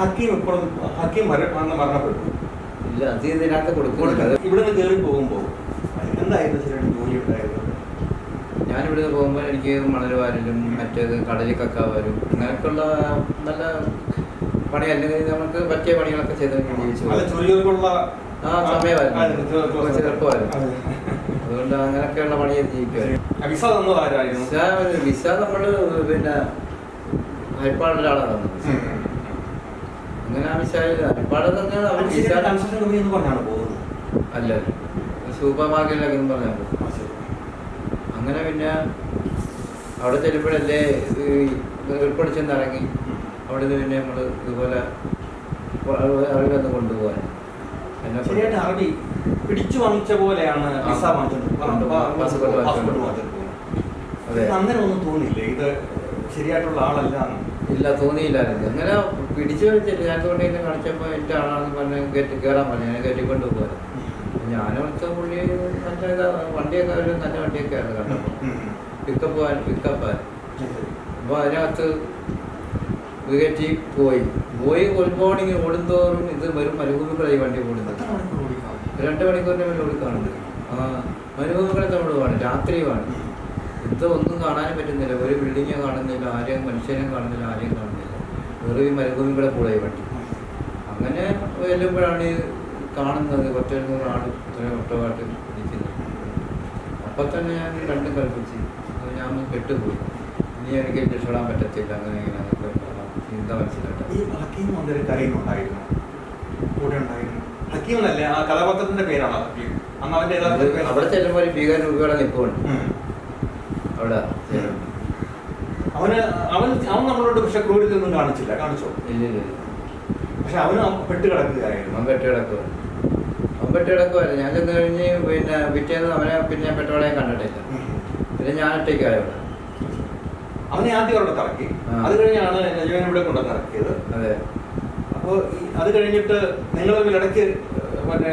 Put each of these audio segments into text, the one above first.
ഹക്കീം ഇപ്പോഴും ഹക്കീം വന്ന് മരണപ്പെട്ടു. ഇല്ല അത് ഇതിനകത്ത് ഇവിടെ നിന്ന് കയറി പോകുമ്പോൾ എന്തായിരുന്നു ശരി ജോലി ഉണ്ടായിരുന്നത്? ഞാനിവിടെ നിന്ന് പോകുമ്പോൾ എനിക്ക് മണൽ വാരലും മറ്റേത് കടലിൽ വരും. അങ്ങനെയൊക്കെയുള്ള നല്ല പണി അല്ലെങ്കിൽ നമുക്ക് പറ്റിയ പണികളൊക്കെ ചെയ്ത് ജീവിച്ചു ആ സമയമായിരുന്നു. ചെറുപ്പമായിരുന്നു അതുകൊണ്ട് അങ്ങനെയൊക്കെയുള്ള പണി ചെയ്ത് ജീവിക്കുമായിരുന്നു. വിസ നമ്മൾ പിന്നെ ഹരിപ്പാടിന്റെ ഒരാളാണ് അല്ല. സൂപ്പർ മാർക്കറ്റിലൊക്കെ പറഞ്ഞാൽ. അങ്ങനെ പിന്നെ അവിടെ ചെല്ലുമ്പോഴല്ലേ ഉൾപ്പെടിച്ചെന്ന് ചെന്ന് ഇറങ്ങി. അവിടെ നിന്ന് പിന്നെ നമ്മൾ ഇതുപോലെ അവിടെ വന്ന് കൊണ്ടുപോകാൻ ശരിയായിട്ട് അറബി പിടിച്ചു വാങ്ങിച്ച പോലെയാണ് വിസ അന്നേരം ഒന്നും തോന്നില്ലേ ഇത് ശരിയായിട്ടുള്ള ആളല്ല? ഇല്ല തോന്നിയില്ലായിരുന്നു. അങ്ങനെ പിടിച്ചു വെച്ചിട്ട് ഞാൻ കൊണ്ട് ഇങ്ങനെ കാണിച്ചപ്പോൾ എന്റെ ആളാണെന്ന് പറഞ്ഞ് കയറ്റി കയറാൻ പറഞ്ഞു. ഞാൻ കയറ്റിക്കൊണ്ട് പോകാൻ ഞാനവിടുത്തെ പുള്ളി നല്ല ഇതാ വണ്ടിയൊക്കെ ഒരു നല്ല വണ്ടിയൊക്കെ ആയിരുന്നു കണ്ടപ്പോൾ. പിക്കപ്പ് പോയാൽ പിക്കപ്പ് ആയി. അപ്പോൾ അതിനകത്ത് വികറ്റി പോയി. പോയി ഇങ്ങനെ ഓടുന്തോറും ഇത് വെറും മരുഭൂമികളായി വണ്ടി ഓടുന്നത്? രണ്ട് മണിക്കൂറിന്റെ മേലെ ഓടിക്കാണുന്നത് ആ മരുഭൂമികളെ നമ്മൾ പോവാണ് രാത്രിയുമാണ് ഇത് ഒന്നും കാണാനും പറ്റുന്നില്ല. ഒരു ബിൽഡിങ്ങോ കാണുന്നില്ല ആരെയും മനുഷ്യരെയും കാണുന്നില്ല ആരെയും കാണുന്നില്ല. വെറും ഈ മരുഭൂമി കൂടെ വണ്ടി. അങ്ങനെ ചെല്ലുമ്പോഴാണ് ഈ കാണുന്നത് ഒറ്റ ആൾ ഇത്രയും ഒട്ടവാട്ട് ഇരിക്കുന്നത് അപ്പം തന്നെ ഞാൻ രണ്ടും കൽപ്പിച്ച്. ഞാൻ കെട്ടുപോയി. ഇനി എനിക്ക് രക്ഷപ്പെടാൻ പറ്റത്തില്ല. അങ്ങനെ ഇങ്ങനെ ചിന്ത മനസ്സിലായിട്ട് ഈ ഹക്കീം അന്നേരം കരയുന്നുണ്ടായിരുന്നു കൂടെ ഉണ്ടായിരുന്നു. ഹക്കീം ആ കഥാപാത്രത്തിന്റെ പേരാണ് ഹക്കീം? അന്ന് അവന്റെ യഥാർത്ഥ പേര്? അവിടെ ചെല്ലുമ്പോൾ ഒരു ഭീകര രൂപയുടെ നിൽപ്പുണ്ട്. അവിടെ അവന് അവൻ അവൻ നമ്മളോട് പക്ഷെ ക്രൂരതൊന്നും കാണിച്ചില്ല. കാണിച്ചോ? ഇല്ല ഇല്ല പക്ഷെ അവന് പെട്ട് കിടക്കുകയായിരുന്നു അവൻ പെട്ട് കിടക്കുക അവൻ പെട്ട് കിടക്കുമായിരുന്നു ഞാൻ ചെന്ന് കഴിഞ്ഞ് പിന്നെ പിറ്റേന്ന് അവനെ പിന്നെ പെട്ടോളെ കണ്ടിട്ടില്ല. പിന്നെ ഞാൻ ഒറ്റയ്ക്കായി അവിടെ. അവനെ ആദ്യം അവിടെ കറക്കി അത് കഴിഞ്ഞാണ് നജീവൻ ഇവിടെ കൊണ്ട് കറക്കിയത് അതെ. അപ്പോൾ അത് കഴിഞ്ഞിട്ട് നിങ്ങൾ ഇടയ്ക്ക് പിന്നെ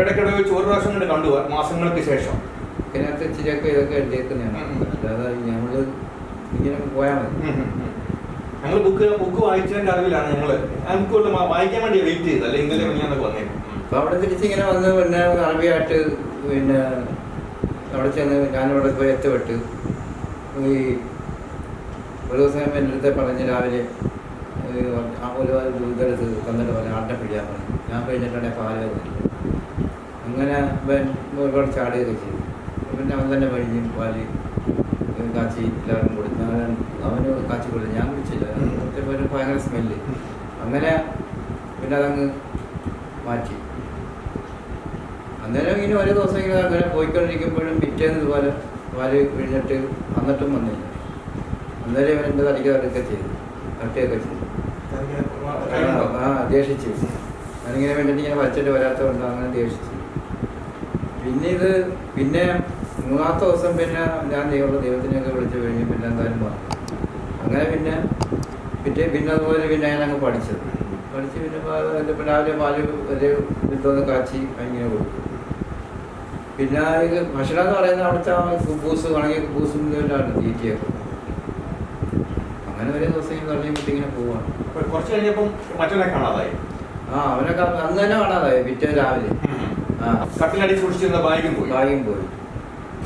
ഇടയ്ക്കിടയ്ക്ക് വെച്ച് ഒരു പ്രാവശ്യം കണ്ടു മാസങ്ങൾക്ക് ശേഷം. ഇതിനകത്ത് ഇച്ചിരിയൊക്കെ ഇതൊക്കെ എഴുതിയേക്കുന്നതാണ് അല്ലാതെ ഞങ്ങൾ ഇങ്ങനെ പോയാൽ മതി. ഞങ്ങൾ ബുക്ക് ബുക്ക് വായിച്ചതിന്റെ അറിവിലാണ് ഞങ്ങൾ ബുക്ക് വായിക്കാൻ വേണ്ടി വെയിറ്റ് ചെയ്തത്. അല്ലെങ്കിൽ ഇന്നലെ മിനിഞ്ഞാന്നൊക്കെ വന്നേക്കും അപ്പോൾ അവിടെ തിരിച്ചിങ്ങനെ വന്ന് പിന്നെ അറബിയായിട്ട് പിന്നെ അവിടെ ചെന്ന് ഞാനിവിടെ പോയി എത്തപ്പെട്ട്. ഈ ഒരു ദിവസം എന്റെ അടുത്ത് പറഞ്ഞ് രാവിലെ ഈ ആ ഒരു ദൂരെടുത്ത് തന്നിട്ട് പറഞ്ഞു ആട്ടം പിടിക്കാൻ പറഞ്ഞു. ഞാൻ കഴിഞ്ഞിട്ടാണ് പാൽ അങ്ങനെ ഒരുപാട് ചാടുകയൊക്കെ ചെയ്തു. പിന്നെ അവൻ തന്നെ വഴിയും പാൽ കാച്ചി എല്ലാവരും കൊടുത്തു ഞാൻ അവന് കാച്ചി കൊടുത്തു ഞാൻ കുടിച്ചില്ല. ഒരു ഭയങ്കര സ്മെല്ല് അങ്ങനെ പിന്നെ അതങ്ങ് മാറ്റി. അന്നേരം ഇങ്ങനെ ഓരോ ദിവസം ഇങ്ങനെ അങ്ങനെ പോയിക്കൊണ്ടിരിക്കുമ്പോഴും പിറ്റേന്ന് ഇതുപോലെ പാൽ പിഴിഞ്ഞിട്ട് വന്നിട്ടും വന്നില്ല. അന്നേരം ഇവൻ എന്റെ തടിക്ക് തടുക്കെ ചെയ്തു. തട്ടിയൊക്കെ ചെയ്തു. ആ ദേഷിച്ചു. ഞാനിങ്ങനെ വേണ്ടിയിട്ട് ഇങ്ങനെ വരച്ചിട്ട് വരാത്തതുകൊണ്ട് അങ്ങനെ ദേഷിച്ചു പിന്നെ ഇത് പിന്നെ മൂന്നാമത്തെ ദിവസം പിന്നെ ഞാൻ ദൈവമുള്ള ദൈവത്തിനെയൊക്കെ വിളിച്ചു കഴിഞ്ഞ് പിന്നെ എന്തായാലും പറഞ്ഞു അങ്ങനെ പിന്നെ പിറ്റേ പിന്നെ അതുപോലെ പിന്നെ ഞാൻ അങ്ങ് പഠിച്ചത്. പഠിച്ച് പിന്നെ രാവിലെ പാൽ ഒരു ഇതൊന്ന് കാച്ചി അങ്ങനെ കൊടുക്കും പിന്നെ ഇത് ഭക്ഷണം എന്ന് പറയുന്നത് അവിടുത്തെ കുബൂസ് ഉണങ്ങിയ കുബൂസും ഇതെല്ലാം തീറ്റിയൊക്കെ അങ്ങനെ ഒരു ദിവസം ഇങ്ങനെ തുടങ്ങിയിട്ട് ഇങ്ങനെ പോവാണ്. കുറച്ച് കഴിഞ്ഞപ്പം മറ്റൊരാളെ കാണാതായി. ആ അവനൊക്കെ അന്ന് തന്നെ കാണാതായി പിറ്റേ രാവിലെ. ആ. കട്ടിലടി സൂക്ഷിച്ചിരുന്ന ബാഗും പോയി. ഭാഗ്യം പോയി.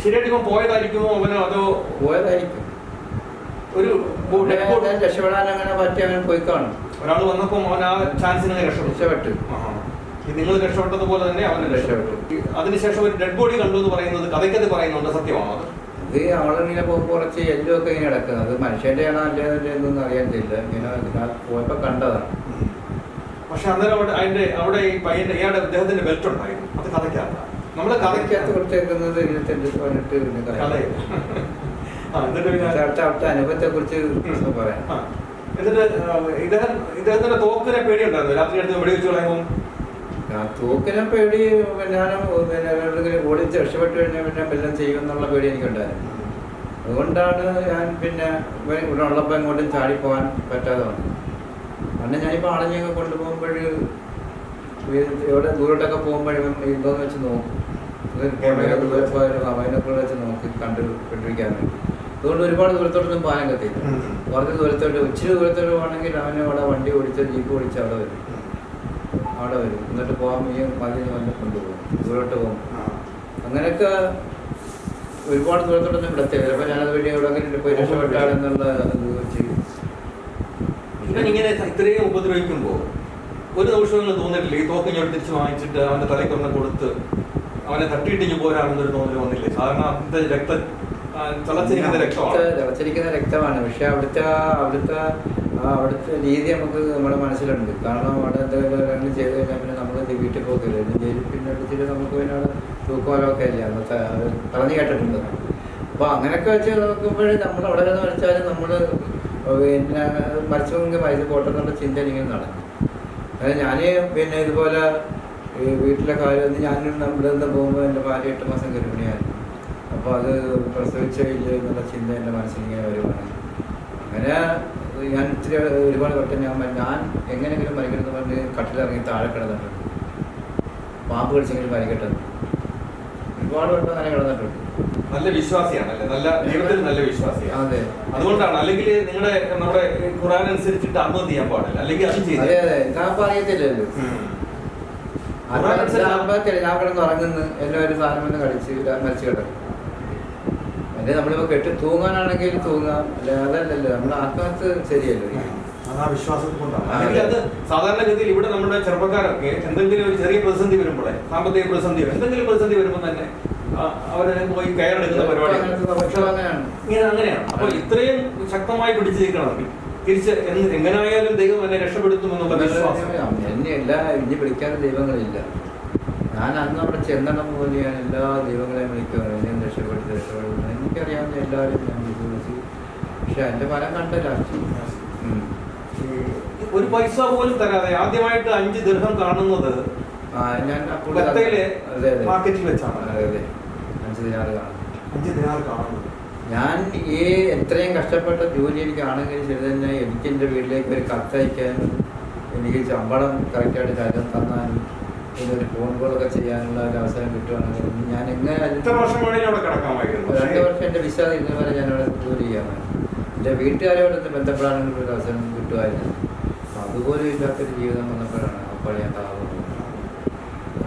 ശരിയായിട്ട് പോയതായിരിക്കുമോ അവനോ? അതോ പോയതായിരിക്കും. ഒരു രക്ഷപ്പെടാൻ അങ്ങനെ പറ്റി അങ്ങനെ പോയി കാണും. ഒരാൾ വന്നപ്പോൾ അവൻ ആ ചാൻസ് രക്ഷപ്പെട്ടു. നിങ്ങൾ രക്ഷപ്പെട്ടത് പോലെ തന്നെ അവൻ രക്ഷപ്പെട്ടു. അതിനുശേഷം ഒരു ഡെഡ് ബോഡി കണ്ടു എന്ന് പറയുന്നത് കഥയ്ക്കത് പറയുന്നുണ്ട് സത്യമാണോ അത്? ഇത് അവളിങ്ങനെ കുറച്ച് എല്ലോ ഒക്കെ ഇങ്ങനെ കിടക്കുന്നത്. അത് മനുഷ്യന്റെ ആണോ അല്ലേ എന്നൊന്നും അറിയാനില്ല ഇങ്ങനെ ഞാൻ പോയപ്പോ കണ്ടതാണ്. പക്ഷെ അന്നേരം അവിടെ അതിന്റെ അവിടെ ഈ പയ്യന്റെ ഇയാളുടെ അദ്ദേഹത്തിന്റെ ബെൽറ്റ് ഉണ്ടായിരുന്നു. അത് കഥയ്ക്കല്ല നമ്മൾ കഥയ്ക്കകത്ത് കൊടുത്തേക്കുന്നത് ഇരുപത്തഞ്ച് പതിനെട്ട് പിന്നെ. എന്നിട്ട് അവിടുത്തെ അനുഭവത്തെ കുറിച്ച് പറയാം. എന്നിട്ട് ആ, ഇദ്ദേഹം ഇദ്ദേഹത്തിന്റെ തോക്കിനെ പേടിയുണ്ടായിരുന്നു? രാത്രി എടുത്ത് വെടിവെച്ച് കളയുമ്പോൾ ഞാൻ തൂക്കിനെ പേടി പിന്നെ എവിടെയെങ്കിലും ഓടിച്ച് രക്ഷപ്പെട്ട് കഴിഞ്ഞാൽ പിന്നെ വല്ലതും ചെയ്യുമെന്നുള്ള പേടി എനിക്കുണ്ടായിരുന്നു. അതുകൊണ്ടാണ് ഞാൻ പിന്നെ ഉള്ളപ്പോ ഇവിടെ ഉള്ളപ്പോൾ എങ്ങോട്ടും ചാടിപ്പോകാൻ പറ്റാതെ വന്നത്. അന്ന് ഞാനിപ്പോൾ ആളഞ്ഞൊക്കെ കൊണ്ടുപോകുമ്പോൾ എവിടെ ദൂരോട്ടൊക്കെ പോകുമ്പോഴും വെച്ച് നോക്കും. അവനൊക്കെ വെച്ച് നോക്കി കണ്ടു കണ്ടിരിക്കാൻ വേണ്ടി. അതുകൊണ്ട് ഒരുപാട് ദൂരത്തോട്ടൊന്നും പോകാൻ കത്തില്ല. കുറച്ച് ദൂരത്തോട്ട് ഇച്ചിരി ദൂരത്തോട്ട് പോകണമെങ്കിൽ അവനെ അവിടെ വണ്ടി ഓടിച്ച് ജീപ്പ് ഓടിച്ച് അവിടെ വരും. അവിടെ വരും. എന്നിട്ട് പോകാൻ ഈ മതി വന്ന് കൊണ്ടുപോകും. ദൂരോട്ട് പോകും. അങ്ങനെയൊക്കെ ഒരുപാട് ദൂരത്തോട്ടൊന്നും വിടത്തില്ല. ചിലപ്പോൾ ഞാനത് വഴി എവിടെ പോയി രക്ഷപ്പെട്ടാണെന്നുള്ള ഇത് വെച്ച് ഇവൻ ഇങ്ങനെ ഇത്രയും ഉപദ്രവിക്കുമ്പോ ഒരു നിമിഷം നിങ്ങൾ തോന്നിട്ടില്ല ഈ തോക്ക് ഞാൻ തിരിച്ച് വാങ്ങിച്ചിട്ട് അവന്റെ തലയ്ക്കൊന്ന് കൊടുത്ത് അവനെ തട്ടിയിട്ടിഞ്ഞ് പോരാണെന്നൊരു തോന്നൽ വന്നില്ലേ? സാധാരണ അതിന്റെ രക്ത ചളച്ചിരിക്കുന്ന തിളച്ചിരിക്കുന്ന രക്തമാണ്? ചളച്ചിരിക്കുന്ന തിളച്ചിരിക്കുന്ന രക്തമാണ്. പക്ഷെ അവിടുത്തെ അവിടുത്തെ അവിടുത്തെ രീതി നമുക്ക് നമ്മുടെ മനസ്സിലുണ്ട്. കാരണം അവിടെ എന്തെങ്കിലും ചെയ്ത് കഴിഞ്ഞാൽ പിന്നെ നമ്മൾ വീട്ടിൽ പോകില്ല പിന്നെ ജയിലിൽ പിന്നെ എടുത്തിട്ട് നമുക്ക് പിന്നെ അന്നത്തെ അത് പറഞ്ഞു കേട്ടിട്ടുണ്ട്. അപ്പോൾ അങ്ങനെയൊക്കെ വെച്ച് നോക്കുമ്പോഴേ നമ്മൾ അവിടെ എന്ന് വെച്ചാൽ നമ്മൾ പിന്നെ മരിച്ചെങ്കിൽ മരിച്ചു പോട്ടെന്നുള്ള ചിന്ത ഇങ്ങനെ നടക്കും. ഞാൻ പിന്നെ ഇതുപോലെ വീട്ടിലെ കാര്യം ഞാൻ നമ്മുടെ നിന്ന് പോകുമ്പോൾ എന്റെ ഭാര്യ എട്ട് മാസം ഗർഭിണിയായിരുന്നു അപ്പോൾ അത് പ്രസവിച്ച എന്നുള്ള ചിന്ത എന്റെ മനസ്സിൽ ഇങ്ങനെ വരുവാണ്. അങ്ങനെ ഞാൻ ഇത്തിരി ഒരുപാട് വട്ടം ഞാൻ ഞാൻ എങ്ങനെയെങ്കിലും മരിക്കണമെന്ന് പറഞ്ഞ് കട്ടിലിറങ്ങി താഴെ കിടന്നിട്ടുണ്ട്. പാമ്പ് കടിച്ചെങ്കിലും മരിക്കട്ടെ ഒരുപാട് വട്ടം അങ്ങനെ കിടന്നിട്ടുണ്ട്. നല്ല വിശ്വാസിയാണ് അല്ലേ നല്ല ദൈവത്തിൽ നല്ല വിശ്വാസിയാണ്. അതെ. അതുകൊണ്ടാണ്. അല്ലെങ്കിൽ നിങ്ങളുടെ നമ്മുടെ ഖുറാൻ അനുസരിച്ചിട്ട് അമ്മ ചെയ്യാൻ പാടില്ല? അല്ലെങ്കിൽ അത് ചെയ്തു ഞാൻ അറിയത്തില്ലല്ലോ ആത്മഹത്യ ഞാൻ കിടന്ന് ഉറങ്ങുന്നു. എന്നെ ഒരു സാധനം ഇതാ മരിച്ചു കിടക്കും അല്ലെ നമ്മളിപ്പോ കെട്ടി തൂങ്ങാനാണെങ്കിൽ തൂങ്ങാം. അല്ലെ അതല്ലല്ലോ. നമ്മൾ ആത്മഹത്യ ശരിയല്ലോ? സാധാരണഗതിയിൽ ഇവിടെ നമ്മുടെ ചെറുപ്പക്കാരൊക്കെ എന്തെങ്കിലും ഒരു ചെറിയ പ്രതിസന്ധി വരുമ്പോഴേ സാമ്പത്തിക പ്രതിസന്ധിയോ എന്തെങ്കിലും പ്രതിസന്ധി വരുമ്പോൾ തന്നെ അവരെ പോയി കയറെടുക്കുന്ന പരിപാടി. ഇങ്ങനെ അങ്ങനെയാണ്. അപ്പൊ ഇത്രയും ശക്തമായി പിടിച്ചു നിൽക്കണം. തിരിച്ച് എങ്ങനായാലും എങ്ങനെയായാലും ദൈവം എന്നെ രക്ഷപ്പെടുത്തുമെന്നുള്ള വിശ്വാസം. എന്നെ എല്ലാ ഇനി വിളിക്കാനും ദൈവങ്ങളില്ല. ഞാൻ അന്ന് അവിടെ ചെന്നണം പോലെ ഞാൻ എല്ലാ ദൈവങ്ങളെയും വിളിക്കുകയാണ് എന്നെയും രക്ഷപ്പെടുത്തി രക്ഷപ്പെടുന്നു എനിക്കറിയാവുന്ന എല്ലാവരും ഞാൻ വിളിച്ചു. പക്ഷെ എന്റെ ഫലം കണ്ടില്ല. ഒരു പൈസ പോലും തരാതെ ആദ്യമായിട്ട് അഞ്ച് ദീർഘം കാണുന്നത് ഞാൻ മാർക്കറ്റിൽ വെച്ചാണ്. അതെ അതെ. അഞ്ച് ദിനാറ് കാണും. അഞ്ച് ദിനാർ കാണുന്നത് ഞാൻ ഈ എത്രയും കഷ്ടപ്പെട്ട ജോലി എനിക്കാണെങ്കിൽ ശരി തന്നെ എനിക്ക് എന്റെ വീട്ടിലേക്ക് ഒരു കത്തയക്കാനും എനിക്ക് ശമ്പളം കറക്റ്റായിട്ട് കാര്യം തന്നാനും ഒരു ഫോൺ കോളൊക്കെ ചെയ്യാനുള്ള ഒരു അവസരം കിട്ടുവാണെങ്കിൽ ഞാൻ എങ്ങനെ രണ്ട് വർഷം എന്റെ വിസ ഇതുവരെ ഞാൻ അവിടെ ജോലി ചെയ്യാമായിരുന്നു എന്റെ വീട്ടുകാരോടൊന്ന് ബന്ധപ്പെടാനുള്ള ഒരു അവസരം കിട്ടുമായിരുന്നു അതുപോലും ഇല്ലാത്തൊരു ജീവിതം വന്നപ്പോഴാണ് അപ്പോൾ ഞാൻ താപം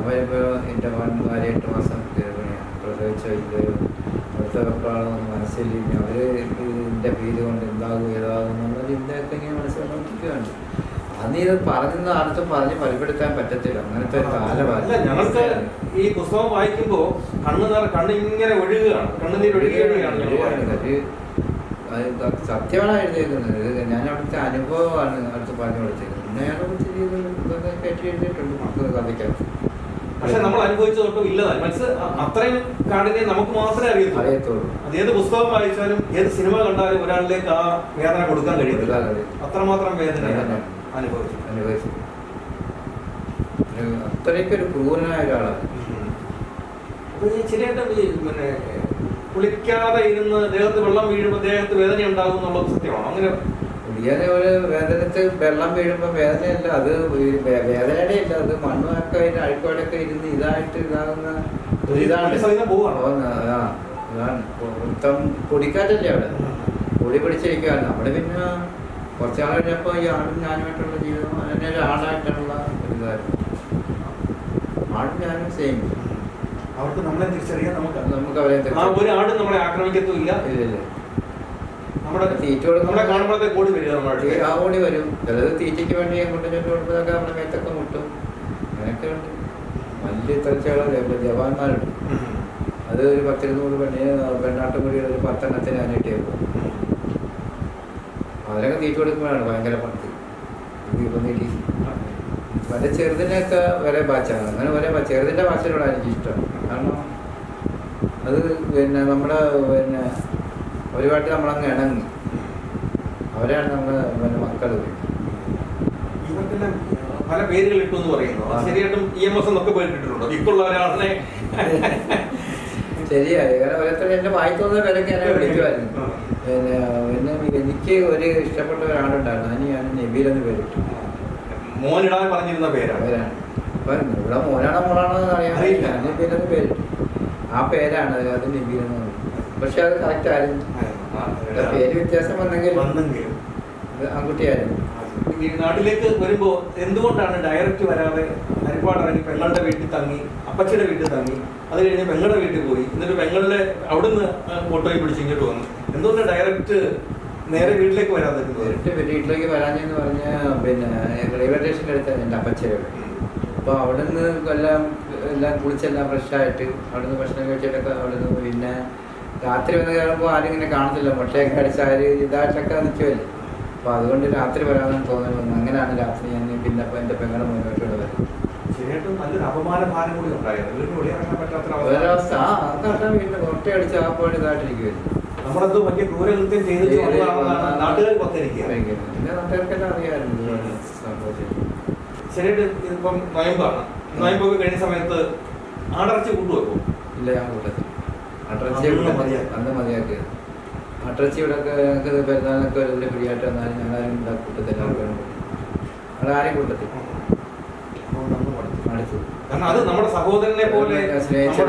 അവരിപ്പോൾ എന്റെ ഭാര്യ എട്ട് മാസം ഗർഭിണിയാണ് പ്രസവിച്ച ഇത് മനസ്സിൽ അവർ ഇതിന്റെ പേര് കൊണ്ട് എന്താകും ഏതാകും എന്നുള്ള ചിന്തയൊക്കെ ഇങ്ങനെ മനസ്സിൽ നോക്കിക്കുകയാണ് അന്ന് ഇത് പറഞ്ഞെന്ന് ആർക്കും പറഞ്ഞ് ഫലപ്പെടുത്താൻ പറ്റത്തില്ല. അങ്ങനത്തെ ഒരു ഞങ്ങൾക്ക് ഈ പുസ്തകം വായിക്കുമ്പോൾ കണ്ണ് നിറ കണ്ണ് ഇങ്ങനെ ഒഴുകുകയാണ് കണ്ണുനീർ ഒഴുകുകയാണ്. സത്യമാണ് എഴുതിയേക്കുന്നത്. ഞാൻ അവിടുത്തെ അനുഭവമാണ് അടുത്ത് പറഞ്ഞു കൊടുത്തേക്കുന്നത്. പിന്നെ അയാളെ കുറിച്ച് എഴുതിയിട്ടുണ്ട്. മക്കൾ കഥയ്ക്കകത്ത്. പക്ഷെ നമ്മൾ അനുഭവിച്ചതൊട്ടും ഇല്ലതായി. മനസ്സ് അത്രയും കാഠിന്യം നമുക്ക് മാത്രമേ അറിയത്തുള്ളൂ. അത് ഏത് പുസ്തകം വായിച്ചാലും ഏത് സിനിമ കണ്ടാലും ഒരാളിലേക്ക് ആ വേദന കൊടുക്കാൻ കഴിയത്തില്ല. അത്രമാത്രം വേദന. അനുഭവിച്ചു. അനുഭവിച്ചു. ഒരു അത്രയ്ക്കൊരു ക്രൂരനായ ഒരാളാണ്. ഈ പിന്നെ കുളിക്കാതെ ഇരുന്ന് ദേഹത്ത് വെള്ളം വീഴുമ്പോൾ ദേഹത്ത് വേദന ഉണ്ടാകും എന്നുള്ളത് സത്യമാണ്? അങ്ങനെ കുടിയാതെ ഒരു വേദനത്ത് വെള്ളം വീഴുമ്പോൾ വേദനയല്ല അത് വേദനയുടെ ഇല്ല അത് മണ്ണൊക്കെ അതിന്റെ അഴുക്കോടൊക്കെ ഇരുന്ന് ഇതായിട്ട് ഇതാകുന്ന ഇതാണ്. അതാണ്. മൊത്തം പൊടിക്കാറ്റല്ലേ അവിടെ? പൊടി പിടിച്ചിരിക്കുകയാണ്. അവിടെ പിന്നെ കുറച്ചാൾ കഴിഞ്ഞപ്പോൾ ഈ ആടും ഞാനുമായിട്ടുള്ള ജീവിതം അതിനെ ഒരാളായിട്ടുള്ള ഒരു ഇതായിരുന്നു. ആടും ഞാനും സെയിം അവർക്ക് നമ്മളെ തിരിച്ചറിയാൻ നമുക്ക് നമുക്ക് അവരെ നമ്മളെ ആക്രമിക്കത്തുമില്ല. ഇല്ലില്ല നമ്മുടെ തീറ്റ നമ്മളെ കാണുമ്പോഴത്തെ കൂടി വരിക നമ്മുടെ ആ ഓടി വരും. ചിലത് തീറ്റയ്ക്ക് വേണ്ടി അങ്ങോട്ടും ഇങ്ങോട്ടും കൊടുക്കുന്നതൊക്കെ നമ്മുടെ മേത്തൊക്കെ മുട്ടും. അങ്ങനെയൊക്കെ ഉണ്ട്. വലിയ ജവാന്മാരുണ്ട്. അത് ഒരു പത്തിരുന്നൂറ് പെണ്ണിന് പെണ്ണാട്ടുമുടിയുടെ ഒരു പത്തെണ്ണത്തിന് അതിനിട്ടേക്കും അതിനൊക്കെ തീറ്റ കൊടുക്കുമ്പോഴാണ് ഭയങ്കര നീട്ടി മറ്റേ ചെറുതിനൊക്കെ ഒരേ ബാച്ചാണ്. അങ്ങനെ ബാ- ചെറുതിന്റെ ബാച്ചിനോടാണ് എനിക്ക് ഇഷ്ടം കാരണം അത് പിന്നെ നമ്മുടെ പിന്നെ ഒരുപാട്ട് നമ്മളങ്ങ് ഇണങ്ങി. അവരാണ് നമ്മൾ പിന്നെ മക്കൾ ഇവർക്കെല്ലാം പല പേരുകൾ ഇട്ടു എന്ന് പറയുന്നു. അത് ശരിയായിട്ടും ഇ എം എസ് എന്നൊക്കെ പേര് ഇട്ടിട്ടുണ്ടോ ഇക്കുള്ള ഒരാളിനെ ശരിയായി കാരണം ഓരോരുത്തരും എന്നെ വായി തോന്നുന്ന പേരൊക്കെ എന്നെ വിളിക്കുമായിരുന്നു പിന്നെ പിന്നെ എനിക്ക് ഒരു ഇഷ്ടപ്പെട്ട ഒരാളുണ്ടായിരുന്നു. അതിന് ഞാൻ നബീലെന്ന് പേരിട്ടു. മോനിടാൻ പറഞ്ഞിരുന്ന പേരാണ്. പേരാണ് അപ്പം ഇവിടെ മോനാണോ മോളാണോ എന്ന് അറിയാൻ അറിയില്ല. ഞാൻ എന്ന് പേരിട്ടു. ആ പേരാണ് അത് പറയും പക്ഷെ അത് കറക്റ്റ് ആയിരുന്നു. പേര് വ്യത്യാസം വന്നെങ്കിൽ വന്നെങ്കിലും. ആൺകുട്ടിയായിരുന്നു. നാട്ടിലേക്ക് വരുമ്പോ എന്തുകൊണ്ടാണ് ഡയറക്റ്റ് വരാതെ ഹരിപ്പാടിറങ്ങി പെങ്ങളുടെ വീട്ടിൽ തങ്ങി അപ്പച്ചിയുടെ വീട്ടിൽ തങ്ങി അത് കഴിഞ്ഞ് പെങ്ങളുടെ വീട്ടിൽ പോയി എന്നിട്ട് പെങ്ങളുടെ അവിടുന്ന് ഓട്ടോയിൽ പിടിച്ച് ഇങ്ങോട്ട് വന്നു. എന്തുകൊണ്ട് ഡയറക്റ്റ് നേരെ വീട്ടിലേക്ക് വരാതെ നേരിട്ട് വീട്ടിലേക്ക് വരാഞ്ഞെന്ന് പറഞ്ഞ പിന്നെ റെയിൽവേ സ്റ്റേഷന്റെ അടുത്തായിരുന്നു എന്റെ അപ്പച്ചയുടെ അപ്പോൾ അവിടെ നിന്ന് എല്ലാം എല്ലാം കുളിച്ചെല്ലാം ഫ്രഷായിട്ട് അവിടെ നിന്ന് ഭക്ഷണം കഴിച്ചിട്ടൊക്കെ അവിടെ നിന്ന് പിന്നെ രാത്രി വന്ന് കയറുമ്പോൾ ആരും ഇങ്ങനെ കാണത്തില്ല. മുട്ടയൊക്കെ അടിച്ച് ആര് ഇതായിട്ടൊക്കെ നിൽക്കുമല്ലേ അപ്പോൾ അതുകൊണ്ട് രാത്രി വരാമെന്ന് തോന്നി വന്നു അങ്ങനെയാണ് രാത്രി. ഞാൻ പിന്നെ അപ്പോൾ എന്റെ പെങ്ങളെ മുന്നോട്ടുള്ളത് വരുന്നത് ശരിയായിട്ടും നല്ലൊരു അപമാന കൂടി ഉണ്ടായിരുന്നു വീട്ടിൽ വെളിയിറങ്ങാൻ പറ്റാത്ത ഒരവസ്ഥ. ആ അതൊക്കെ വീട്ടിൽ മുട്ടയടിച്ച് ആ പോയി ഇതായിട്ടിരിക്കുമല്ലോ നമ്മളെന്തോ വലിയ ക്രൂരകൃത്യം ചെയ്തിട്ട് വന്നതാണെന്നാണ് നാട്ടുകാർ പത്തിരിക്കുക. പിന്നെ നാട്ടുകാർക്കെല്ലാം അറിയാമായിരുന്നു ഇതുപോലെ സംഭവിച്ചത് ശരിയായിട്ട് ഇതിപ്പം നൊയമ്പാണ്. നൊയമ്പൊക്കെ കഴിഞ്ഞ സമയത്ത് ആടർച്ച കൂട്ടുവെക്കും ഇല്ല ഞാൻ കൂട്ടത്തില്ല അന്ന് മതിയാക്കിയത് അട്രച്ചി ഇവിടെ പെരുന്നാളിനൊക്കെ വലിയ ഫ്രീ ആയിട്ട് വന്നാലും ഞങ്ങളാരും ഇവിടെ കൂട്ടത്തില്ല ഞങ്ങൾ ആരെയും കൂട്ടത്തിൽ. അടുത്തു കാരണം അത് നമ്മുടെ സഹോദരനെ പോലെ സ്നേഹിച്ച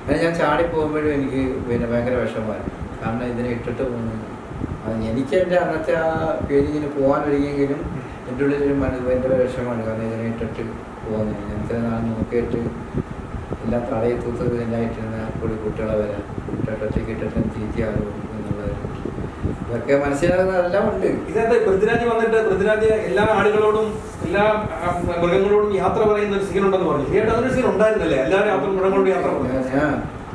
അങ്ങനെ ഞാൻ ചാടി പോകുമ്പോഴും എനിക്ക് പിന്നെ ഭയങ്കര വിഷമമായി കാരണം ഇതിനെ ഇട്ടിട്ട് പോകുന്നു എനിക്ക് എന്റെ അന്നത്തെ ആ പേര് ഇങ്ങനെ പോകാൻ ഒരുങ്ങിയെങ്കിലും എന്റെ ഉള്ളിൽ മനസ്സ് ഭയങ്കര വിഷമമാണ്. കാരണം ഇതിനെ ഇട്ടിട്ട് പോകുന്നത് ഞങ്ങൾക്ക് നാളെ നോക്കിയിട്ട് എല്ലാം തടയിൽ തൂത്തത് എല്ലായിട്ടിരുന്ന കൂടി കുട്ടികളെ വരാൻ ഇട്ടിട്ടൊറ്റയ്ക്ക് ഇട്ടിട്ട് തിരിക്കാറും എന്നുള്ളത്. ഇതൊക്കെ മനസ്സിലാകുന്നതെല്ലാം ഉണ്ട്. ഇതെന്താ? പൃഥ്വിരാജ് വന്നിട്ട് പൃഥ്വിരാജ് എല്ലാ ആളുകളോടും എല്ലാ മൃഗങ്ങളോടും യാത്ര പറയുന്ന ഒരു സീൻ ഉണ്ടെന്ന് പറഞ്ഞു. ശരിയായിട്ട് അതൊരു സീൻ ഉണ്ടായിരുന്നല്ലേ? എല്ലാവരും യാത്ര മൃഗങ്ങളോട് യാത്ര പറഞ്ഞു. ഞാൻ ഞാൻ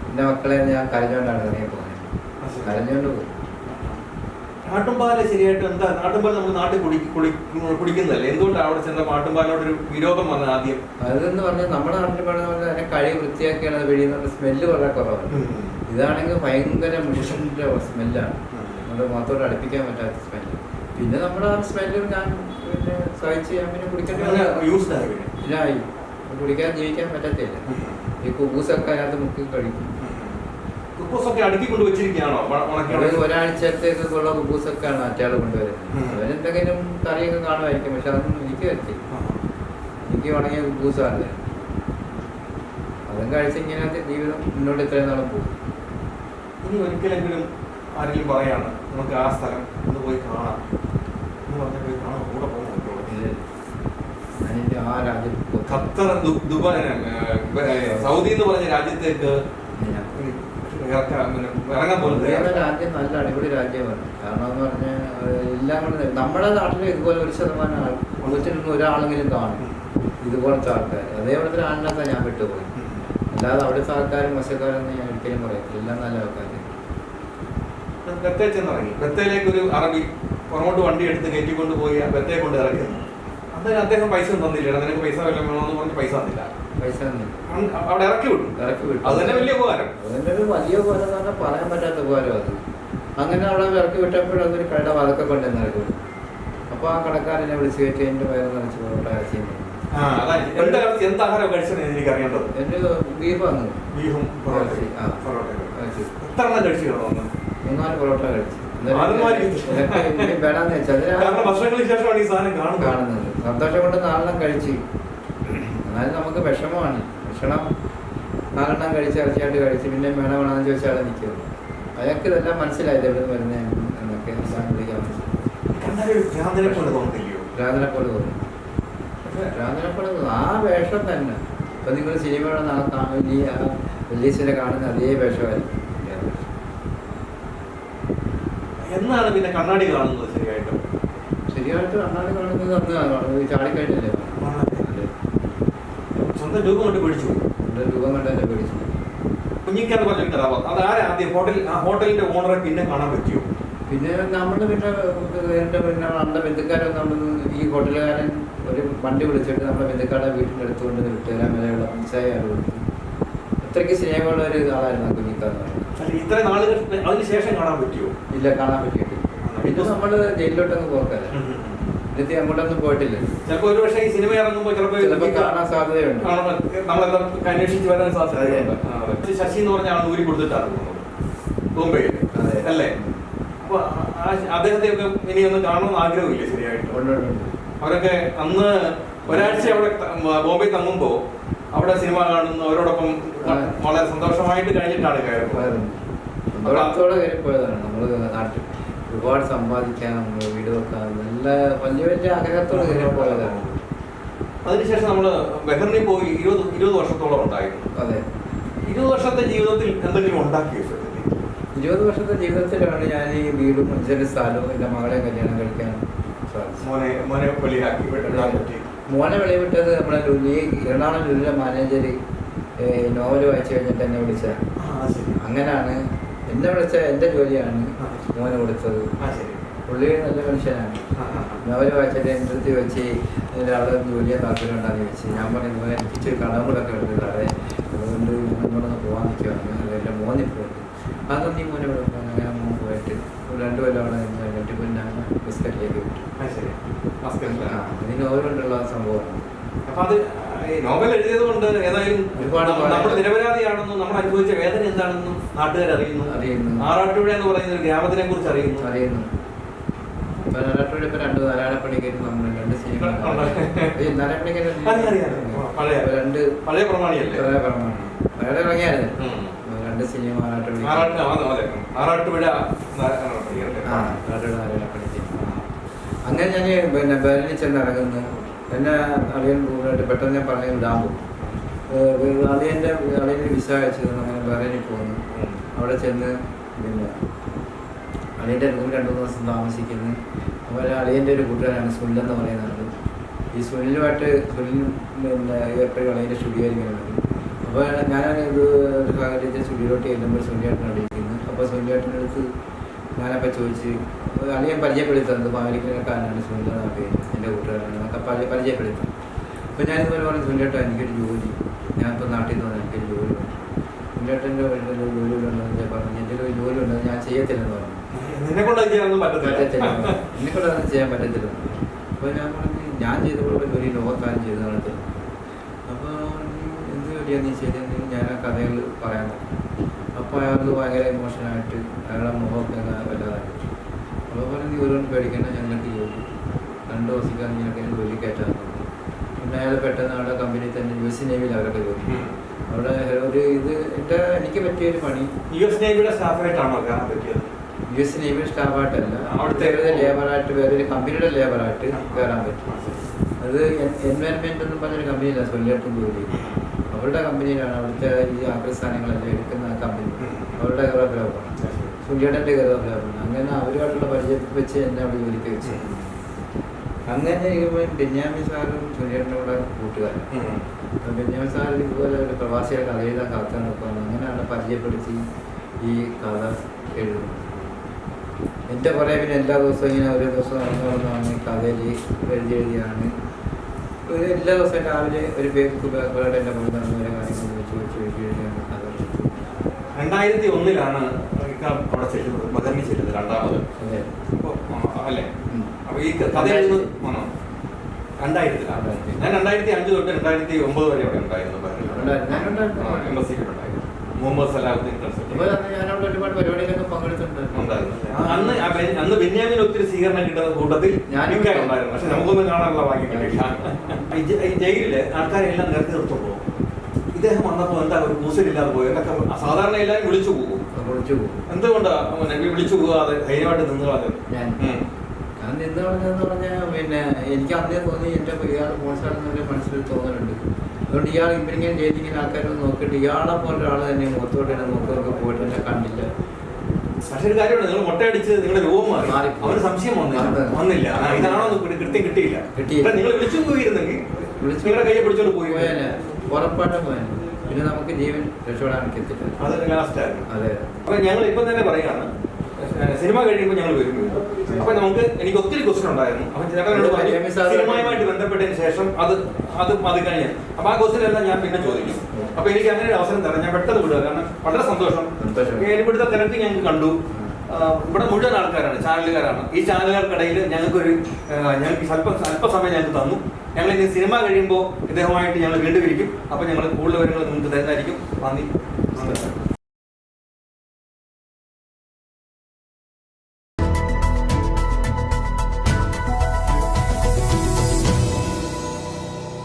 എന്റെ മക്കളെ ഞാൻ കരഞ്ഞോണ്ടാണ് ഇറങ്ങി പോകുന്നത് കരഞ്ഞോണ്ട് പോകും നാട്ടുംപാൽ ശരിയായിട്ട് എന്താ? നാട്ടുംപാൽ നമ്മൾ നാട്ടിൽ കുടി കുടി കുടിക്കുന്നതല്ലേ? എന്തുകൊണ്ടാണ് അവിടെ ചെന്ന നാട്ടുംപാലിനോടൊരു വിരോധം വന്നത് ആദ്യം? അതെന്ന് പറഞ്ഞാൽ നമ്മുടെ നാട്ടിൽ പറയുന്ന പറഞ്ഞാൽ കഴി വൃത്തിയാക്കിയാണ് അത് വെളിയുന്ന സ്മെല്ല് വളരെ കുറവാണ്. ഇതാണെങ്കിൽ ഭയങ്കര മനുഷ്യന്റെ സ്മെല്ലാണ്. നമ്മുടെ മുഖത്തോട് അടുപ്പിക്കാൻ പറ്റാത്ത സ്മെല്ല്. പിന്നെ നമ്മുടെ ആ സ്മെല്ല് ഞാൻ പിന്നെ സഹിച്ച് ഞാൻ പിന്നെ കുടിക്കാൻ ഇല്ലായി കുടിക്കാൻ ജീവിക്കാൻ പറ്റത്തില്ല. ഈ കുബൂസൊക്കെ അതിനകത്ത് മുക്കി കഴിക്കും. കുക്കൂസൊക്കെ അടുക്കി കൊണ്ട് വെച്ചിരിക്കുകയാണോ ഒരാഴ്ചത്തേക്കുള്ള കുബൂസൊക്കെയാണ് മറ്റയാൾ കൊണ്ടുവരുന്നത്. അതിനെന്തെങ്കിലും അവരെന്തെങ്കിലും കറിയൊക്കെ കാണുമായിരിക്കും പക്ഷെ അതൊന്നും എനിക്ക് പറ്റില്ല. എനിക്ക് ഉണങ്ങിയ കുബൂസാണ് അതും കഴിച്ച് ഇങ്ങനെ ജീവിതം മുന്നോട്ട് ഇത്രയും നാളും പോകും. ഇനി ഒരിക്കലെങ്കിലും ആരെങ്കിലും പറയാണ് നമുക്ക് ആ സ്ഥലം ഒന്ന് പോയി കാണാം. എന്ന് പറഞ്ഞാൽ പോയി കാണാൻ കൂടെ പോകും ഞാനിന്റെ ആ രാജ്യം. ഖത്തർ ദുബായ് സൗദി എന്ന് പറഞ്ഞ രാജ്യത്തേക്ക് ഇറങ്ങാൻ തയ്യാറല്ല. രാജ്യം നല്ല അടിപൊളി രാജ്യമാണ്. കാരണം എന്ന് പറഞ്ഞാൽ എല്ലാം കൊണ്ട് നമ്മുടെ നാട്ടിൽ ഇതുപോലെ ഒരു ശതമാനം ആൾ ഒന്നിച്ചിരുന്ന ഒരാളെങ്കിലും കാണും. ഇതുപോലത്തെ ആൾക്കാർ അതേപോലത്തെ ആളിനകത്താണ് ഞാൻ വിട്ടുപോയി. അല്ലാതെ അവിടുത്തെ ആൾക്കാരും മത്സ്യക്കാരെന്ന് ഞാൻ ഒരിക്കലും പറയും എല്ലാം നല്ല ആൾക്കാർ ബത്തേ ചെന്നിറങ്ങി ബത്തേലേക്ക് ഒരു അറബി പുറമോട്ട് വണ്ടി എടുത്ത് കയറ്റിക്കൊണ്ട് പോയി ബത്തേ കൊണ്ട് ഇറക്കുന്നു അന്നേരം അദ്ദേഹം പൈസ തന്നില്ല. നിനക്ക് പൈസ വല്ലതും വേണമെന്ന് പറഞ്ഞ് പൈസ തന്നില്ല. പൈസ അവിടെ ഇറക്കി വിട്ടു. ഇറക്കി വിട്ടു. അത് തന്നെ വലിയ ഉപകാരം. അതിന്റെ ഒരു വലിയ ഉപകാരം എന്ന് പറഞ്ഞാൽ പറയാൻ പറ്റാത്ത ഉപകാരം അത്. അങ്ങനെ അവിടെ ഇറക്കി വിട്ടപ്പോഴും അതൊരു കടയുടെ വാതൊക്കെ കൊണ്ടുവന്ന് ഇറക്കി വിട്ടു അപ്പോൾ ആ കടക്കാരനെ വിളിച്ച് കയറ്റി എന്റെ വയറ് നിറച്ച് പൊറോട്ട ചെയ്യുന്നു എന്താ ആഹാരം കഴിച്ചത് എനിക്ക് അറിയേണ്ടത്? എന്റെ ബീഫ് വന്നു. ബീഫും പൊറോട്ട കഴിച്ചു എത്ര മൂന്നാൽ പൊറോട്ട കഴിച്ചു. അത് മതി. ഇതൊക്കെ ഇനി വേണമെന്ന് വെച്ചാൽ വർഷങ്ങൾക്ക് ശേഷമാണ് ഈ സാധനം കാണുന്നത്. കാണുന്നത്. സന്തോഷം കൊണ്ട് നാലെണ്ണം കഴിച്ച്. എന്നാലും നമുക്ക് വിഷമമാണ്. വിഷണം നാലെണ്ണം കഴിച്ച് ഇറച്ചിയായിട്ട് കഴിച്ച് പിന്നെ വേണം വേണമെന്ന് ചോദിച്ചാൽ നിൽക്കുന്നത്. നിൽക്കുന്നു അയാൾക്ക് ഇതെല്ലാം മനസ്സിലായത് എവിടെ നിന്ന് വരുന്നത് എന്നൊക്കെ ഭ്രാന്തനെ പോലെ തോന്നി. ഭ്രാന്തനെ പോലെ തോന്നി. ആ വേഷം തന്നെ. ഇപ്പം നിങ്ങൾ സിനിമയുടെ ആ റിലീസിനെ കാണുന്ന അതേ വേഷമായിരിക്കും. എന്നാണ് പിന്നെ കണ്ണാടി കാണുന്നത് ശരിയായിട്ട്? ശരിയായിട്ട് കണ്ണാടി കാണുന്നത് അന്ന് ചാടിക്കഴിഞ്ഞല്ലേ? അതെ. സ്വന്തം രൂപം കൊണ്ട് പിടിച്ചു എന്റെ രൂപം കണ്ട് എന്നെ പേടിച്ചു കുഞ്ഞിക്കാന്ന് പറഞ്ഞ ഒരു കഥാപാത്രം. അത് ആരാ ആദ്യം ഹോട്ടൽ ആ ഹോട്ടലിന്റെ ഓണറെ പിന്നെ കാണാൻ പറ്റിയോ? പിന്നെ നമ്മൾ പിന്നെ എന്റെ പിന്നെ നമ്മുടെ ബന്ധുക്കാരൊക്കെ നമ്മൾ ഈ ഹോട്ടലുകാരൻ ഒരു വണ്ടി വിളിച്ചിട്ട് നമ്മുടെ ബന്ധുക്കാരുടെ വീട്ടിൽ എടുത്തുകൊണ്ട് വിട്ടുതരാൻ വരെയുള്ള പഞ്ചായ കൊടുത്തു അത്രയ്ക്ക് സ്നേഹമുള്ള ഒരു ആളായിരുന്നു കുഞ്ഞിക്കാന്ന് പറയുന്നത് ഇത്ര നാളുകൾ അതിന് ശേഷം കാണാൻ പറ്റിയോ ഇല്ല കാണാൻ പറ്റിയിട്ട് പിന്നെ നമ്മൾ ജയിലിലോട്ടൊന്നും പോക്കല്ല എന്നിട്ട് അങ്ങോട്ടൊന്നും പോയിട്ടില്ല. ചിലപ്പോ ഒരു പക്ഷേ ഈ സിനിമ ഇറങ്ങുമ്പോൾ ചിലപ്പോ ചിലപ്പോൾ കാണാൻ സാധ്യതയുണ്ട്. നമ്മളെല്ലാം അന്വേഷിച്ച് വരാൻ സാധ്യതയുണ്ട്. ശശി എന്ന് പറഞ്ഞ ആൾ ഊരി കൊടുത്തിട്ടാണ് ബോംബെയിൽ. അല്ലേ? അപ്പൊ അദ്ദേഹത്തെ ഒക്കെ ഇനി ഒന്ന് കാണണമെന്ന് ആഗ്രഹമില്ല ശരിയായിട്ട്. അവരൊക്കെ അന്ന് ഒരാഴ്ച അവിടെ ബോംബെ തങ്ങുമ്പോ അവിടെ സിനിമ കാണുന്നു അവരോടൊപ്പം. വളരെ സന്തോഷമായിട്ട് കഴിഞ്ഞിട്ടാണ് കയറുന്നത് പോയതാണ്. സന്തോഷത്തോടെ കയറിപ്പോയതാണ് നമ്മൾ നാട്ടിൽ ഒരുപാട് സമ്പാദിക്കാൻ വീട് വെക്കാൻ നല്ല വലിയ വലിയ ആഗ്രഹത്തോടെ കയറിപ്പോയതാണ് അതിനുശേഷം നമ്മൾ ബഹറിനിൽ പോയി ഇരുപത് ഇരുപത് വർഷത്തോളം ഉണ്ടായിരുന്നു. അതെ. ഇരുപത് വർഷത്തെ ജീവിതത്തിൽ എന്തെങ്കിലും ഉണ്ടാക്കിയോ? ഇരുപത് വർഷത്തെ ജീവിതത്തിലാണ് ഞാൻ ഈ വീടും മനുഷ്യരുടെ സ്ഥലവും എന്റെ മകളെ കല്യാണം കഴിക്കാൻ മോനെ പറ്റി മോനെ വെളിവിട്ടത് നമ്മുടെ ലുലി എറണാകുളം ലുലിയുടെ മാനേജർ നോവൽ വായിച്ചു കഴിഞ്ഞിട്ട് എന്നെ വിളിച്ച. അങ്ങനെയാണ് എന്നെ വിളിച്ച എന്റെ ജോലിയാണ് മോനെ കൊടുത്തത്. പുള്ളി നല്ല മനുഷ്യനാണ്. നോവൽ വായിച്ചിട്ട് എന്റെ അടുത്ത് വെച്ച് ഒരാളെ അവിടെ ജോലിയെ താല്പര്യം ഉണ്ടാന്ന് ചോദിച്ചു ഞാൻ പറഞ്ഞു "മോനെ, എനിക്ക് ഇച്ചിരി കടമ്പുകളൊക്കെ ഉണ്ട് അതുകൊണ്ട് മോനോട് പോകാൻ നിൽക്കുവാണ് അതെല്ലാം മോനെ പോയിട്ട് അതൊന്നും നീ മോനെ വിളിക്കും അങ്ങനെ മോൻ പോയിട്ട് രണ്ട് കൊല്ലം അവിടെ നിന്ന് കഴിഞ്ഞിട്ട് പിന്നെ ബിസ്ക്കറ്റിലേക്ക് വിട്ടു. നോവൽ കൊണ്ടുള്ള സംഭവമാണ് അപ്പൊ അത് നോവൽ എഴുതിയത് കൊണ്ട് ഏതായാലും ഒരുപാട് നമ്മൾ നിരപരാധിയാണെന്നും നമ്മൾ അനുഭവിച്ച വേദന എന്താണെന്നും നാട്ടുകാർ അറിയുന്നു. അറിയുന്നു. ആറാട്ടുപുഴ എന്ന് പറയുന്ന ഒരു ഗ്രാമത്തിനെ കുറിച്ച് അറിയുന്നു. അറിയുന്നു. നാരായണപ്പള്ളി ഇപ്പൊ രണ്ട് നമ്മൾ രണ്ട് സിനിമ. രണ്ട് പഴയ പ്രമാണിയല്ലേ? പഴയ പ്രമാണം. വേറെ ഇറങ്ങിയായിരുന്നു രണ്ട് സിനിമ നാരായണപ്പള്ളി നാരായണപ്പള്ളി അങ്ങനെ ഞാൻ പിന്നെ ബേലിൽ ചെന്ന് ഇറങ്ങുന്നു. എന്നെ അളിയൻ കൂടുതലായിട്ട് പെട്ടെന്ന് ഞാൻ പറഞ്ഞു ഡാമ്പു അളിയന്റെ അളിയന്റെ വിസ അയച്ചു തന്നു അങ്ങനെ ബഹ്റൈനിൽ പോകുന്നു അവിടെ ചെന്ന് പിന്നെ അളിയന്റെ റൂമിൽ രണ്ട് മൂന്ന് ദിവസം താമസിക്കുന്നു. അതുപോലെ അളിയന്റെ ഒരു കൂട്ടുകാരാണ് സുനിൽ എന്ന് പറയുന്ന ആൾ ഈ സുനിലുമായിട്ട് സുനിൽ പിന്നെ എപ്പോഴും അളിയന്റെ സ്റ്റുഡിയോയിൽ ഇങ്ങനെ അപ്പോൾ ഞാൻ ഇത് ഒരു സാഹചര്യത്തിൽ സ്റ്റുഡിയോട്ട് ചെല്ലുമ്പോൾ സുനിലേട്ടൻ അടിക്കുന്നു അപ്പോൾ സുനിലേട്ടന്റെ അടുത്ത് ഞാനപ്പോൾ ചോദിച്ച് അളിയൻ പരിചയപ്പെടുത്തുന്നത് പാലിക്കലക്കാരനാണ് സുനിൽ എന്നാണ് പേര്? എന്റെ കൂട്ടുകാരനാണ് എന്നൊക്കെ പരി പരിചയപ്പെടുത്തും. അപ്പോൾ ഞാൻ ഇതുപോലെ പറഞ്ഞു സുനിലേട്ടാ എനിക്കൊരു ജോലി. ഞാനിപ്പോൾ നാട്ടിൽ നിന്ന് വന്നു എനിക്കൊരു ജോലി ഉണ്ട് സുനിലേട്ടന്റെ വീട്ടിൽ ഒരു ജോലി ഉണ്ടെന്ന് ഞാൻ പറഞ്ഞു. എന്റെ ഒരു ജോലി ഉണ്ടെന്ന് ഞാൻ ചെയ്യത്തില്ലെന്ന് പറഞ്ഞു. പറ്റത്തില്ല. പറ്റത്തില്ല. ചെയ്യാൻ പറ്റത്തില്ല. അപ്പോൾ ഞാൻ പറഞ്ഞു ഞാൻ ചെയ്തപ്പോൾ ജോലി ലോകത്താരും ചെയ്ത് നടത്തില്ല അപ്പോൾ എന്ത് ജോലിയാണ് നീ ചെയ്തതെന്ന് ഞാൻ ആ കഥകൾ പറയാൻ തുടങ്ങി അപ്പോൾ അയാൾക്ക് ഭയങ്കര ഇമോഷനായിട്ട് അയാളുടെ മുഖമൊക്കെ വല്ലാതായി അപ്പോൾ പറഞ്ഞു നീ ഒരുവൻ പേടിക്കേണ്ട ഞങ്ങൾക്ക് ജോലി രണ്ട് ദിവസത്തേക്ക് ഞങ്ങൾക്ക് ജോലി കയറ്റാൻ പിന്നെ അയാൾ പെട്ടെന്ന് അവിടെ കമ്പനി തന്നെ യു എസ് നേവിയിൽ അവരൊക്കെ ജോലി അവിടെ ഒരു ഇത് എന്റെ എനിക്ക് പറ്റിയ ഒരു പണി യു എസ് നേവിയുടെ സ്റ്റാഫായിട്ടാണോ കയറാൻ പറ്റിയത്? യു എസ് നേവി സ്റ്റാഫായിട്ടല്ല അവിടുത്തെ- ലേബറായിട്ട് വേറൊരു കമ്പനിയുടെ ലേബറായിട്ട് കയറാൻ പറ്റും. അത് എൻവയൺമെന്റ് എന്ന് പറഞ്ഞൊരു കമ്പനിയല്ല സൊല്ലിയട്ടും ജോലി അവരുടെ കമ്പനിയിലാണ് അവിടുത്തെ ഈ ആഗ്രസ്ഥാനങ്ങളെല്ലാം എടുക്കുന്ന കമ്പനി. അവരുടെ ഗർഭലാഭമാണ് സുല്ലിയേട്ടന്റെ ഗർഭലാഭമാണ് അങ്ങനെ അവരുമായിട്ടുള്ള പരിചയത്തിൽ വെച്ച് എന്നെ അവിടെ ജോലിക്ക് വെച്ച്. അങ്ങനെ ഇരിക്കുമ്പോൾ ബെന്യാമി സാറും സുല്ലിയേട്ടന്റെ കൂടെ കൂട്ടുകാരൻ അപ്പം ബെന്യാമി സാർ ഇതുപോലെ ഒരു പ്രവാസിയുടെ കഥ എഴുതാൻ കാത്താൻ നിൽക്കുകയാണ് അങ്ങനെയാണ് പരിചയപ്പെടുത്തി ഈ കഥ എഴുതുന്നത്. എന്റെ പറയാൻ പിന്നെ എല്ലാ ദിവസവും ഇങ്ങനെ ഓരോ ദിവസവും നടന്നു ഈ കഥയിൽ എഴുതി എഴുതിയാണ് ഒരു എല്ലാ ദിവസവും രാവിലെ ഒരു എന്റെ മുന്നിൽ നടന്ന കാര്യങ്ങൾ വെച്ച് വെച്ച് എഴുതുന്നത്. രണ്ടായിരത്തി ഒന്നിലാണ് അവിടെ ചെല്ലുന്നത് മകനെ ചെല്ലുന്നത് രണ്ടാമത്. അല്ലേ. അപ്പൊ ഈ കഥ എഴുതുന്നത് രണ്ടായിരത്തിലാണ്. രണ്ടായിരത്തി. ഞാൻ രണ്ടായിരത്തി അഞ്ച് തൊട്ട് രണ്ടായിരത്തി ഒമ്പത് വരെ അവിടെ ഉണ്ടായിരുന്നു എംബസിയിൽ ഉണ്ടായിരുന്നു. മുഹമ്മദ് സലാഹുദ്ദീൻ ഒരുപാട് പരിപാടികളൊക്കെ പങ്കെടുത്തിട്ടുണ്ട്. ഉണ്ടായിരുന്നു. അന്ന് അന്ന് ബെന്യാമിന് ഒത്തിരി സ്വീകരണം കിട്ടുന്ന കൂട്ടത്തിൽ ഞാൻ ഉണ്ടായിരുന്നു. പക്ഷെ നമുക്കൊന്നും കാണാനുള്ള ഭാഗ്യം കിട്ടില്ല ഈ ജയിലിൽ ആൾക്കാരെല്ലാം നിർത്തി പോകും ഇദ്ദേഹം വന്നപ്പോ എന്താ ഒരു കൂസലില്ലാതെ പോയി? എന്നൊക്കെ സാധാരണ എല്ലാവരും വിളിച്ചു പോകും. എന്തുകൊണ്ടാ? വിളിച്ചു പോകാതെ ധൈര്യമായിട്ട് നിന്ന് കളഞ്ഞത് ഞാൻ നിന്ന് പറഞ്ഞതെന്ന് പറഞ്ഞാൽ പിന്നെ എനിക്ക് അന്നേ തോന്നി എന്റെ ഇയാൾ മോശമാണെന്നൊരു മനസ്സിൽ തോന്നലുണ്ട്. അതുകൊണ്ട് ഇയാൾ ഇവരിങ്ങനെ ജയിലിങ്ങനെ ആൾക്കാരൊന്നും നോക്കിയിട്ട് ഇയാളെ പോലെ ഒരാൾ തന്നെ മുഖത്തോട്ട് തന്നെ നോക്കുകയൊക്കെ പോയിട്ട് എന്നെ കണ്ടില്ല. പക്ഷെ ഒരു കാര്യമാണ് നിങ്ങൾ മുട്ടയടിച്ച് നിങ്ങളുടെ രൂപം മാറി. അവർ സംശയം വന്നില്ല. വന്നില്ല. ഇതാണോ കൃ- കൃത്യം? കിട്ടിയില്ല. കിട്ടിയില്ല. നിങ്ങൾ വിളിച്ചു പോയിരുന്നെങ്കിൽ നിങ്ങളുടെ കയ്യെ പിടിച്ചോണ്ട് പോയി. ഉറപ്പായിട്ടും പിന്നെ നമുക്ക് ജീവൻ രക്ഷപ്പെടാൻ എത്തില്ല. അത് ലാസ്റ്റ് ആയിരുന്നു. അതെ. അപ്പൊ ഞങ്ങൾ ഇപ്പം തന്നെ പറയുകയാണ് സിനിമ കഴിയുമ്പോൾ ഞങ്ങൾ വരും. അപ്പൊ നമുക്ക് എനിക്ക് ഒത്തിരി ക്വസ്റ്റൻ ഉണ്ടായിരുന്നു. അപ്പൊ ചേട്ടനോട് പറഞ്ഞു സിനിമയുമായിട്ട് ബന്ധപ്പെട്ടതിന് ശേഷം അത് അത് അത് കഴിഞ്ഞ്. അപ്പൊ ആ ക്വസ്റ്റൻ എല്ലാം ഞാൻ പിന്നെ ചോദിക്കും. അപ്പൊ എനിക്ക് അങ്ങനെ ഒരു അവസരം തരാം ഞാൻ പെട്ടെന്ന് വിടുക. കാരണം വളരെ സന്തോഷം. ഇവിടുത്തെ തിരക്ക് ഞങ്ങൾക്ക് കണ്ടു. ഇവിടെ മുഴുവൻ ആൾക്കാരാണ് ചാനലുകാരാണ്. ഈ ചാനലുകാർക്കിടയിൽ ഞങ്ങൾക്കൊരു ഞങ്ങൾക്ക് സ്വല്പം അല്പസമയം ഞങ്ങൾക്ക് തന്നു. ഞങ്ങൾ ഇനി സിനിമ കഴിയുമ്പോൾ ഇദ്ദേഹമായിട്ട് ഞങ്ങൾ വീണ്ടും ഇരിക്കും. അപ്പോൾ ഞങ്ങൾ കൂടുതൽ വിവരങ്ങൾ നിങ്ങൾക്ക് തരുന്നതായിരിക്കും. നന്ദി.